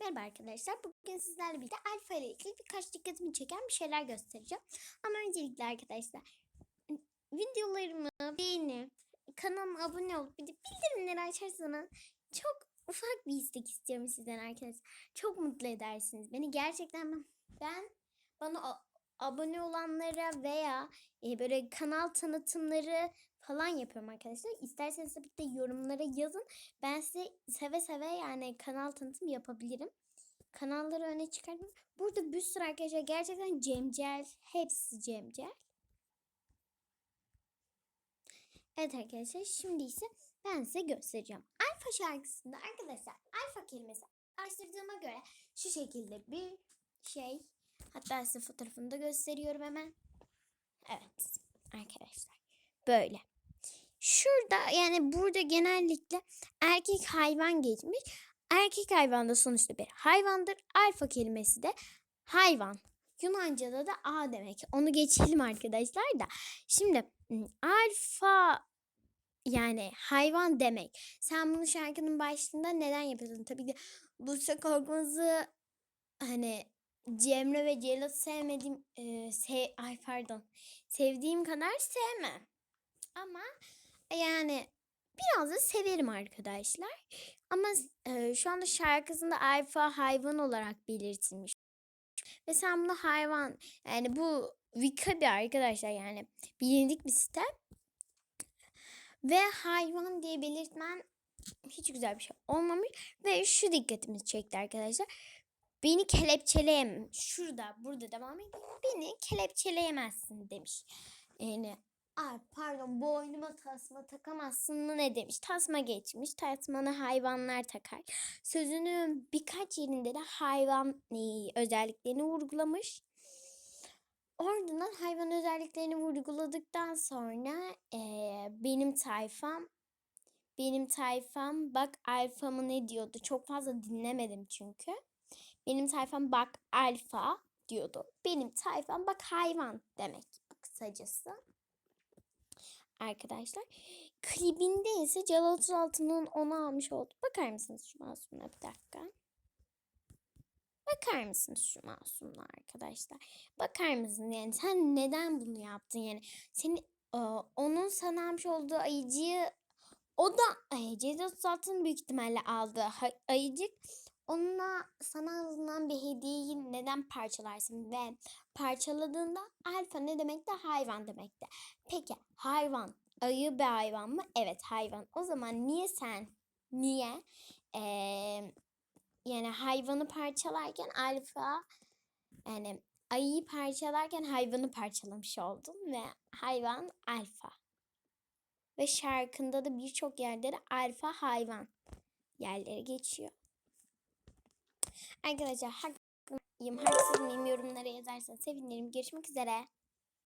Merhaba arkadaşlar. Bugün sizlerle birlikte alfa ile ilgili birkaç dikkatimi çeken bir şeyler göstereceğim. Ama öncelikle arkadaşlar videolarımı beğenip kanalıma abone olup bir de bildirimleri açarsanız çok ufak bir istek istiyorum sizden arkadaşlar. Çok mutlu edersiniz. Beni gerçekten ben, ben bana abone olanlara veya e, böyle kanal tanıtımları falan yapıyorum arkadaşlar. İsterseniz tabii de yorumlara yazın. Ben size seve seve yani kanal tanıtım yapabilirim. Kanalları öne çıkardım. Burada bir sürü arkadaşlar gerçekten Cemcel. Hepsi Cemcel. Evet arkadaşlar şimdi ise ben size göstereceğim. Alfa şarkısında arkadaşlar alfa kelimesi araştırdığıma göre şu şekilde bir şey. Hatta size fotoğrafını da gösteriyorum hemen. Evet arkadaşlar böyle. Şurada yani burada genellikle erkek hayvan geçmiş. Erkek hayvan da sonuçta bir hayvandır. Alfa kelimesi de hayvan. Yunanca'da da A demek. Onu geçelim arkadaşlar da. Şimdi m, alfa yani hayvan demek. Sen bunu şarkının başında neden yapıyorsun? Tabii ki Buse Korkmaz'ı hani Cemre ve Celat sevmediğim e, se ay pardon sevdiğim kadar sevmem. Ama yani biraz da severim arkadaşlar. Ama e, şu anda şarkısında alfa hayvan olarak belirtilmiş. Ve sen bunu hayvan yani bu Wikabi arkadaşlar yani bilindik bir site. Ve hayvan diye belirtmen hiç güzel bir şey olmamış. Ve şu dikkatimizi çekti arkadaşlar. Beni kelepçeleyem. Şurada burada devam edeyim. Beni kelepçeleyemezsin demiş. Yani Ay pardon boynuma tasma takamazsın mı ne demiş. Tasma geçmiş. Tasmanı hayvanlar takar. Sözünün birkaç yerinde de hayvan e, özelliklerini vurgulamış. Ardından hayvan özelliklerini vurguladıktan sonra e, benim tayfam benim tayfam bak alfamı ne diyordu. Çok fazla dinlemedim çünkü. Benim tayfam bak alfa diyordu. Benim tayfam bak hayvan demek kısacası arkadaşlar. Klibinde ise Celal 36'nın onu almış oldu. Bakar mısınız şu masumuna bir dakika. Bakar mısınız şu masumuna arkadaşlar? Bakar mısın yani sen neden bunu yaptın yani? Seni e, onun sana almış olduğu ayıcıyı o da Celal 36'nın büyük ihtimalle aldığı ha- ayıcık onunla sana alınan bir hediyeyi neden parçalarsın ve parçaladığında alfa ne demek de hayvan demek de. Peki hayvan ayı bir hayvan mı? Evet hayvan. O zaman niye sen niye eee, yani hayvanı parçalarken alfa yani ayıyı parçalarken hayvanı parçalamış oldun ve hayvan alfa. Ve şarkında da birçok yerde de alfa hayvan yerleri geçiyor. Arkadaşlar haklıyım haksız mıyım yorumlara yazarsanız sevinirim. Görüşmek üzere.